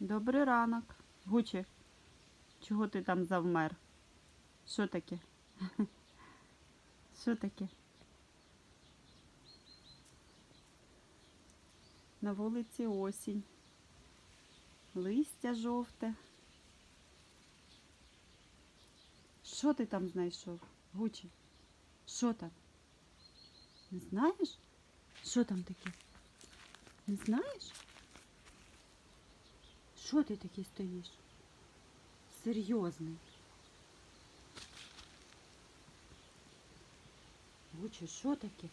Добрий ранок. Гучі, чого ти там завмер? Що таке? Що таке? На вулиці осінь. Листя жовте. Що ти там знайшов? Гучі? Що там? Не знаєш? Що там таке? Не знаєш? Що ти такий стоїш? Серйозний. Гучі, що таке?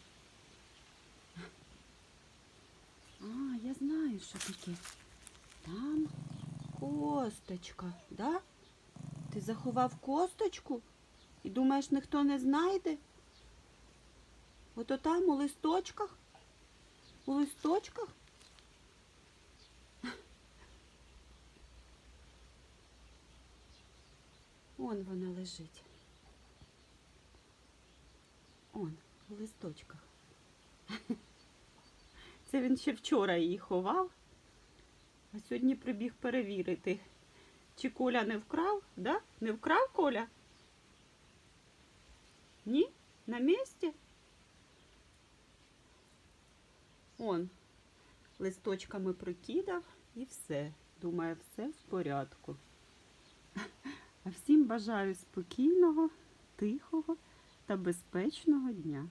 А, я знаю, що таке. Там косточка, да? Ти заховав косточку і думаєш, ніхто не знайде? Ото там у листочках? У листочках? Он вона лежить. Он, у листочках. Це він ще вчора її ховав, а сьогодні прибіг перевірити, чи Коля не вкрав, да? Не вкрав Коля? Ні? На місці? Он листочками прокидав і все. Думає, все в порядку. Бажаю спокійного, тихого та безпечного дня.